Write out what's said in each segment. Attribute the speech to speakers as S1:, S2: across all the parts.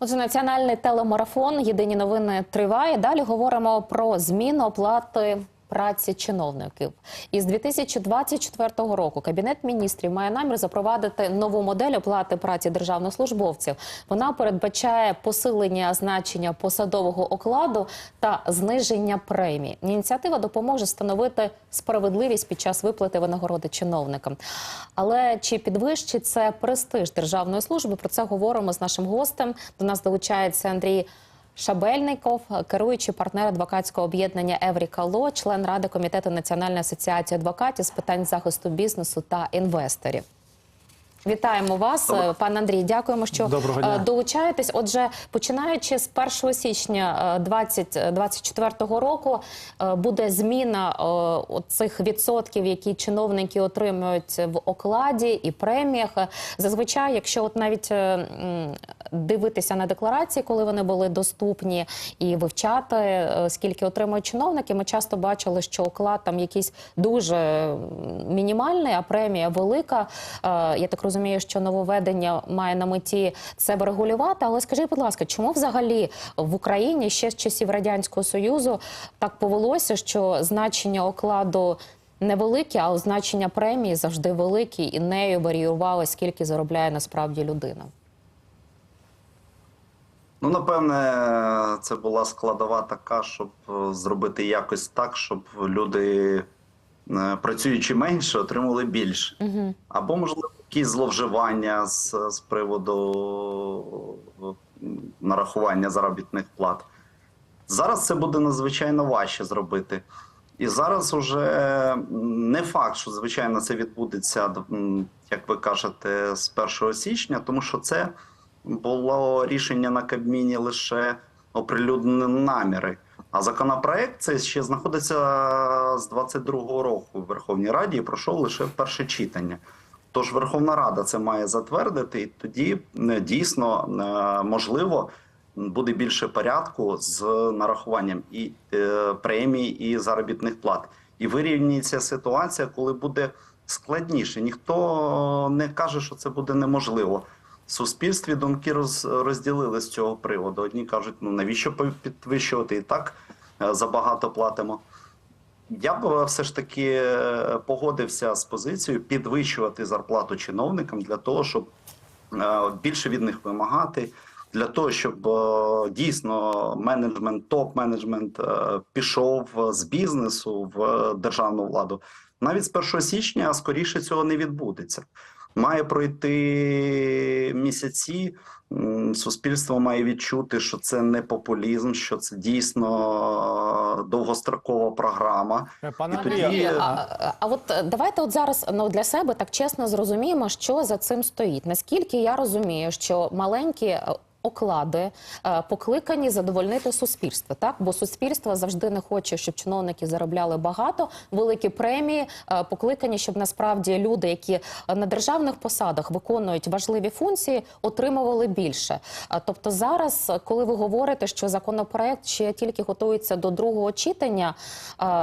S1: Отже, національний телемарафон Єдині новини триває. Далі говоримо про зміну оплати праці чиновників. Із 2024 року Кабінет міністрів має намір запровадити нову модель оплати праці державних службовців. Вона передбачає посилення значення посадового окладу та зниження премій. Ініціатива допоможе встановити справедливість під час виплати винагороди чиновникам. Але чи підвищить це престиж державної служби? Про це говоримо з нашим гостем. До нас долучається Андрій. Шабельников, керуючий партнер адвокатського об'єднання Евріка Ло, член ради комітету Національної асоціації адвокатів з питань захисту бізнесу та інвесторів. Вітаємо вас, е, пан Андрій. Дякуємо, що е, долучаєтесь. Отже, починаючи з 1 січня е, 2024 року, е, буде зміна цих відсотків, які чиновники отримують в окладі і преміях. Зазвичай, якщо от навіть дивитися на декларації, коли вони були доступні, і вивчати, скільки отримують чиновники, ми часто бачили, що оклад там якийсь дуже мінімальний, а премія велика. Я так розумію, що нововведення має на меті це врегулювати. Але скажіть, будь ласка, чому взагалі в Україні ще з часів радянського союзу так повелося, що значення окладу невелике, а значення премії завжди великі, і нею варіювали, скільки заробляє насправді людина?
S2: Ну, напевне, це була складова така, щоб е, зробити якось так, щоб люди, працюючи менше, отримували більше.
S1: Угу.
S2: Або, можливо, якісь зловживання з, з приводу е, нарахування заробітних плат. Зараз це буде надзвичайно важче зробити. І зараз уже не факт, що звичайно це відбудеться, як ви кажете, з 1 січня, тому що це було рішення на Кабміні лише оприлюднені наміри. А законопроект це ще знаходиться з 22-го року в Верховній Раді і пройшов лише перше читання. Тож Верховна Рада це має затвердити, і тоді е, дійсно е, можливо буде більше порядку з нарахуванням і е, премій, і заробітних плат. І вирівнюється ситуація, коли буде складніше. Ніхто не каже, що це буде неможливо. Суспільстві думки роз, розділили з цього приводу. Одні кажуть, ну навіщо підвищувати і так е, забагато платимо. Я б е, все ж таки е, погодився з позицією підвищувати зарплату чиновникам для того, щоб більше від них вимагати, для того, щоб дійсно менеджмент, топ-менеджмент пішов з бізнесу в державну владу. Навіть з 1 січня скоріше цього не відбудеться. Має пройти місяці. Суспільство має відчути, що це не популізм, що це дійсно е, довгострокова програма.
S3: Пане
S2: І
S3: Андрію,
S2: тоді-
S1: а, а, а от е, давайте от зараз ну, для себе так чесно зрозуміємо, що за цим стоїть. Наскільки я розумію, що маленькі е, оклади е, покликані задовольнити суспільство, так бо суспільство завжди не хоче, щоб чиновники заробляли багато, великі премії е, покликані, щоб насправді люди, які на державних посадах виконують важливі функції, отримували більше. Тобто зараз, коли ви говорите, що законопроект ще тільки готується до другого читання,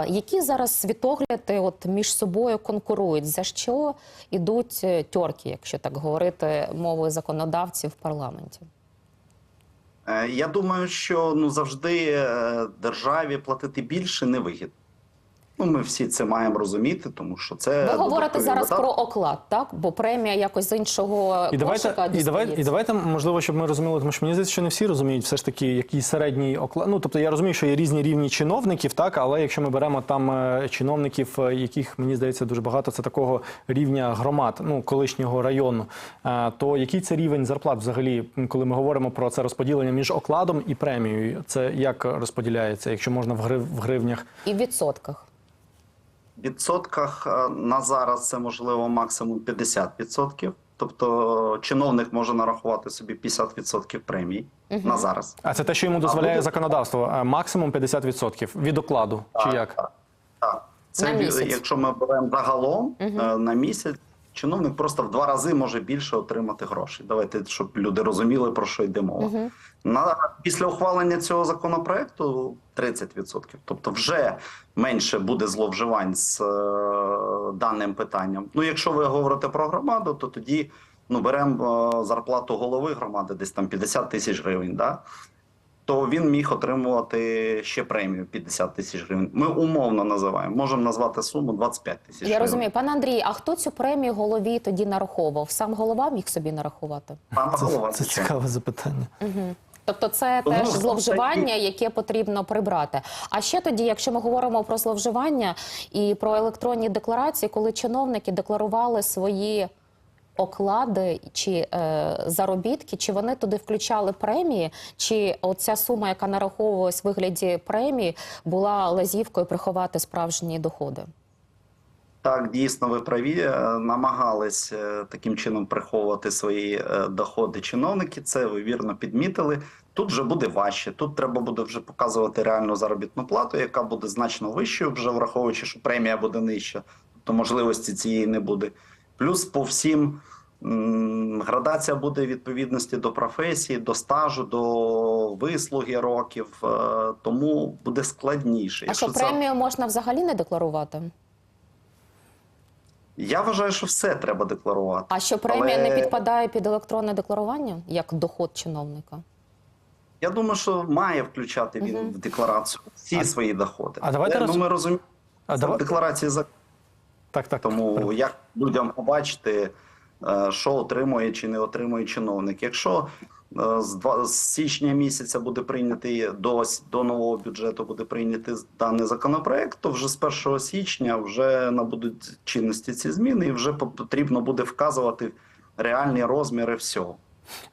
S1: які зараз світогляди от між собою конкурують? За що ідуть е, тьорки, якщо так говорити мовою законодавців в парламенті?
S2: Е, Я думаю, що ну завжди е, державі платити більше невигідно. Ну, ми всі це маємо розуміти, тому що це
S1: Ви говорите зараз про оклад, так? Бо премія якось з іншого
S3: І давайте, і, давайте, і давайте, можливо, щоб ми розуміли, тому що мені здається, що не всі розуміють все ж таки, який середній оклад. Ну, тобто я розумію, що є різні рівні чиновників, так, але якщо ми беремо там е, чиновників, е, яких, мені здається, дуже багато, це такого рівня громад, ну, колишнього району, е, то який це рівень зарплат взагалі, коли ми говоримо про це розподілення між окладом і премією? Це як розподіляється, якщо можна в, грив, в гривнях?
S1: І в відсотках.
S2: В відсотках е, на зараз це можливо максимум 50%. Тобто чиновник може нарахувати собі 50% премії на зараз.
S3: А це те, що йому дозволяє
S2: буде-
S3: законодавство, е, максимум 50% від окладу, чи як?
S2: Так. Це
S1: На місяць.
S2: якщо ми беремо загалом угу. на місяць, чиновник просто в два рази може більше отримати грошей. Давайте, щоб люди розуміли, про що йде мова. На, після ухвалення цього законопроекту 30%. Тобто вже менше буде зловживань з е, даним питанням. Ну, якщо ви говорите про громаду, то тоді ну беремо е, зарплату голови громади, десь там 50 тисяч гривень, да? То він міг отримувати ще премію 50 тисяч гривень. Ми умовно називаємо, можемо назвати суму 25 тисяч
S1: Я розумію, пане Андрій, а хто цю премію голові тоді нараховував? Сам голова міг собі нарахувати?
S2: Пан голова,
S3: Це, це цікаве запитання.
S1: Тобто це
S2: Тому
S1: теж зловживання, яке потрібно прибрати. А ще тоді, якщо ми говоримо про зловживання і про електронні декларації, коли чиновники декларували свої оклади чи е, заробітки, чи вони туди включали премії, чи оця сума, яка нараховувалась в вигляді премії, була лазівкою приховати справжні доходи?
S2: Так, дійсно, ви праві. Е, Намагались е, таким чином приховувати свої е, доходи чиновники. Це ви вірно підмітили. Тут вже буде важче. Тут треба буде вже показувати реальну заробітну плату, яка буде значно вищою, вже враховуючи, що премія буде нижча, тобто можливості цієї не буде. Плюс по всім градація буде відповідності до професії, до стажу, до вислуги років. е, Тому буде складніше.
S1: А що
S2: Якщо це-
S1: премію можна взагалі не декларувати?
S2: Я вважаю, що все треба декларувати.
S1: А що премія
S2: Але-
S1: не підпадає під електронне декларування як доход чиновника?
S2: Я думаю, що має включати він в декларацію всі свої доходи.
S3: а давайте роз-
S2: ну, ми розуміємо,
S3: А давай-
S2: в декларації за
S3: Так, так.
S2: тому як людям побачити, е, що отримує чи не отримує чиновник. Якщо е, з січня місяця буде прийнятий до, до нового бюджету буде прийнятий даний законопроект, то вже з 1 січня вже набудуть чинності ці зміни, і вже потрібно буде вказувати реальні розміри всього.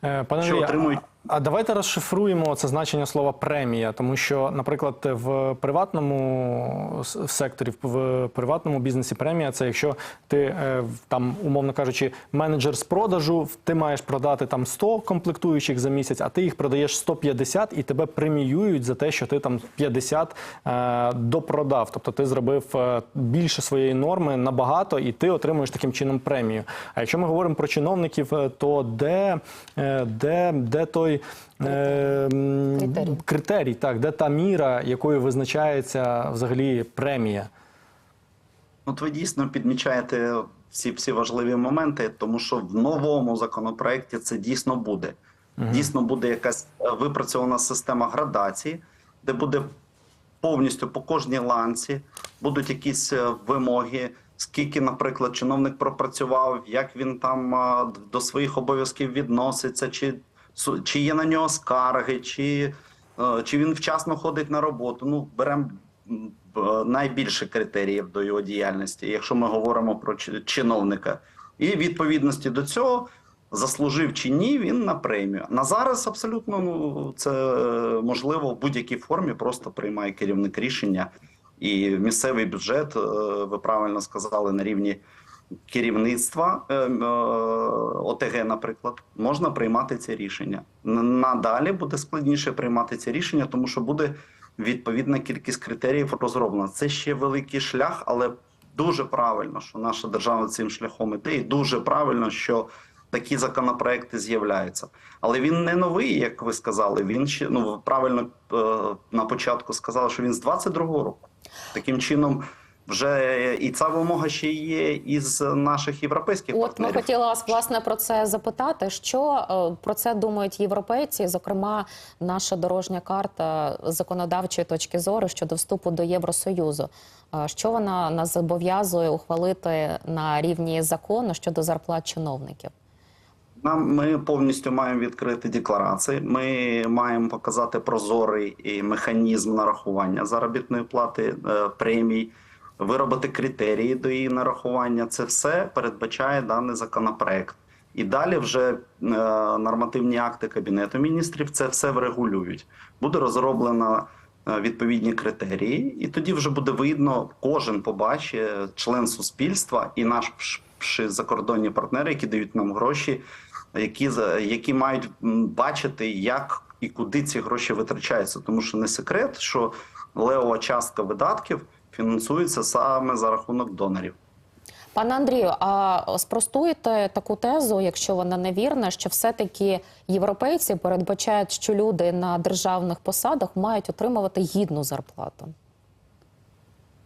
S3: Е, Пане
S2: Що отримують?
S3: А давайте розшифруємо це значення слова премія, тому що, наприклад, в приватному секторі, в приватному бізнесі премія це якщо ти е, там, умовно кажучи, менеджер з продажу, ти маєш продати там 100 комплектуючих за місяць, а ти їх продаєш 150 і тебе преміюють за те, що ти там 50 е, допродав. Тобто ти зробив е, більше своєї норми набагато, і ти отримуєш таким чином премію. А якщо ми говоримо про чиновників, е, то де, де, де той е,
S1: Критерій.
S3: критерій, так, де та міра, якою визначається взагалі премія?
S2: От ви дійсно підмічаєте всі всі важливі моменти, тому що в новому законопроекті це дійсно буде. Дійсно буде якась е, випрацьована система градації, де буде повністю по кожній ланці будуть якісь е, вимоги. Скільки, наприклад, чиновник пропрацював, як він там а, до своїх обов'язків відноситься, чи, чи є на нього скарги, чи, е, чи він вчасно ходить на роботу. Ну, беремо найбільше критеріїв до його діяльності, якщо ми говоримо про чиновника. І відповідності до цього заслужив чи ні, він на премію. На зараз абсолютно ну, це е, можливо в будь-якій формі, просто приймає керівник рішення. І місцевий бюджет, е, ви правильно сказали, на рівні керівництва е, е, ОТГ, наприклад, можна приймати це рішення. Надалі буде складніше приймати це рішення, тому що буде відповідна кількість критеріїв розроблена. Це ще великий шлях, але дуже правильно, що наша держава цим шляхом іде, і дуже правильно, що такі законопроекти з'являються. Але він не новий, як ви сказали. Він ще ну правильно е, на початку сказали, що він з 22-го року. Таким чином, вже і ця вимога ще є із наших європейських
S1: От ми
S2: партнерів.
S1: хотіли вас власне про це запитати. Що е, про це думають європейці? Зокрема, наша дорожня карта законодавчої точки зору щодо вступу до Євросоюзу. Е, Що вона нас зобов'язує ухвалити на рівні закону щодо зарплат чиновників?
S2: Нам ми повністю маємо відкрити декларації. Ми маємо показати прозорий механізм нарахування заробітної плати, е, премій, виробити критерії до її нарахування. Це все передбачає даний законопроект. І далі вже е, нормативні акти Кабінету міністрів це все врегулюють. Буде розроблено е, відповідні критерії, і тоді вже буде видно, кожен побачить член суспільства і наші закордонні партнери, які дають нам гроші, які які мають бачити, як і куди ці гроші витрачаються. Тому що не секрет, що левова частка видатків фінансується саме за рахунок донорів.
S1: Пане Андрію, а спростуєте таку тезу, якщо вона невірна, що все-таки європейці передбачають, що люди на державних посадах мають отримувати гідну зарплату?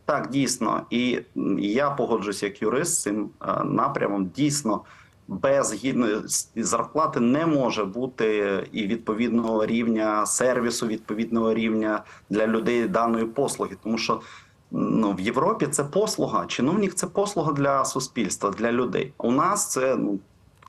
S2: Так, дійсно, і я погоджуюсь як юрист з цим е, напрямом. Дійсно, без гідної зарплати не може бути і відповідного рівня сервісу, відповідного рівня для людей даної послуги, тому що ну в Європі це послуга. Чиновник це послуга для суспільства, для людей. У нас це ну.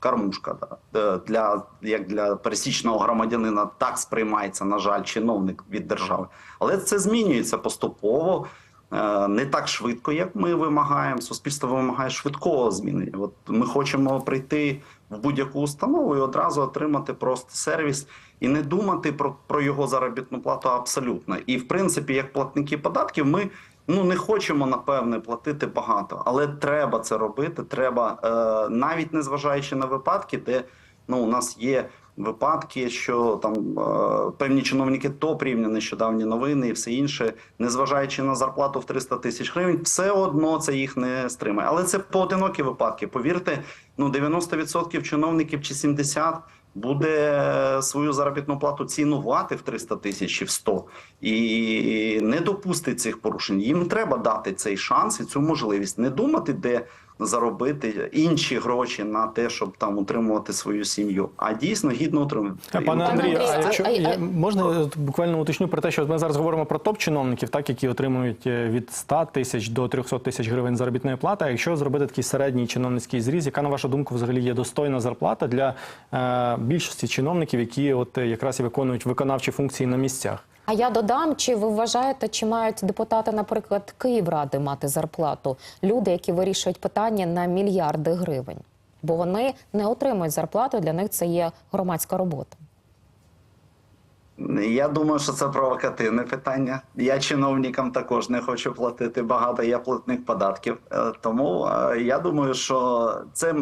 S2: Кармушка да. Е, для як для пересічного громадянина так сприймається, на жаль, чиновник від держави, але це змінюється поступово. Е, Не так швидко, як ми вимагаємо. Суспільство вимагає швидкого змінення. От ми хочемо прийти в будь-яку установу і одразу отримати просто сервіс і не думати про, про його заробітну плату абсолютно. І в принципі, як платники податків, ми ну не хочемо напевне платити багато, але треба це робити. Треба е, навіть незважаючи на випадки, де ну у нас є випадки, що там е, певні чиновники топ рівня нещодавні новини і все інше, незважаючи на зарплату в 300 тисяч гривень, все одно це їх не стримає. Але це поодинокі випадки. Повірте, ну 90% чиновників чи 70% буде свою заробітну плату цінувати в 300 тисяч чи в 100 і не допустить цих порушень. Їм треба дати цей шанс і цю можливість не думати, де заробити інші гроші на те, щоб там утримувати свою сім'ю, а дійсно гідно утримувати.
S3: Пане Андрію, а
S1: а-
S3: якщо
S1: а-
S3: я- можна буквально уточню про те, що ми зараз говоримо про топ-чиновників, так які отримують е, від 100 тисяч до 300 тисяч гривень заробітної плати. А якщо зробити такий середній чиновницький зріз, яка на вашу думку взагалі є достойна зарплата для е, більшості чиновників, які от якраз і виконують виконавчі функції на місцях?
S1: А я додам, чи ви вважаєте, чи мають депутати, наприклад, Київради мати зарплату? Люди, які вирішують питання на мільярди гривень, бо вони не отримують зарплату. Для них це є громадська робота.
S2: Я думаю, що це провокативне питання. Я чиновникам також не хочу платити багато. Я платник податків. Е, Тому е, я думаю, що це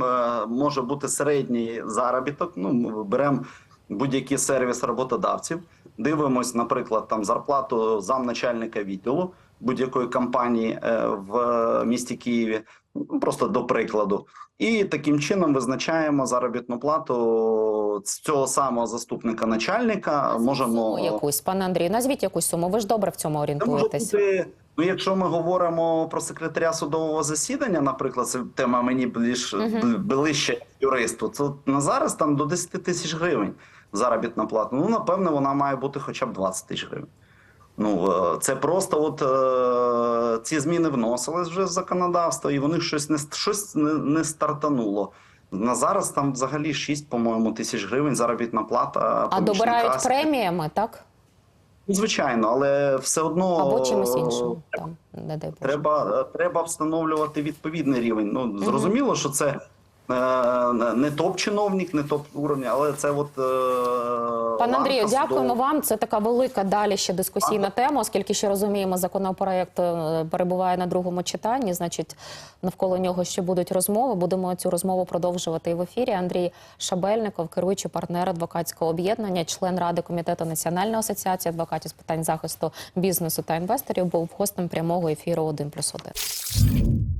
S2: може бути середній заробіток. Ну, ми беремо будь-який сервіс роботодавців, дивимось, наприклад, там зарплату замначальника відділу будь-якої компанії е, в місті Києві. Ну, Просто до прикладу. І таким чином визначаємо заробітну плату з цього самого заступника начальника. Можемо
S1: якусь, пане Андрію, назвіть якусь суму. Ви ж добре в цьому орієнтуєтесь.
S2: Ну, якщо ми говоримо про секретаря судового засідання, наприклад, це тема мені більш
S1: Мгм.
S2: ближче юристу, то на зараз там до 10 тисяч гривень заробітна плата. Ну, напевно, вона має бути хоча б 20 тисяч гривень. Ну, е, це просто от е, ці зміни вносились вже в законодавство, і вони щось не щось не, не стартануло. На зараз там взагалі 6, по-моєму, тисяч гривень заробітна плата.
S1: А добирають преміями, так?
S2: Ну, Звичайно, але все одно
S1: Або чимось іншим. Там, не дай Боже.
S2: Треба, треба встановлювати відповідний рівень. Ну зрозуміло, що це е, не топ-чиновник, не топ-уровня, але це от е, ланка
S1: Андрію, дякуємо вам. Це така велика далі ще дискусійна тема, оскільки ще розуміємо, законопроект е, перебуває на другому читанні. Значить, навколо нього ще будуть розмови. Будемо цю розмову продовжувати і в ефірі. Андрій Шабельников, керуючий партнер адвокатського об'єднання, член ради комітету Національної асоціації адвокатів з питань захисту бізнесу та інвесторів, був гостем прямого ефіру 1+,1.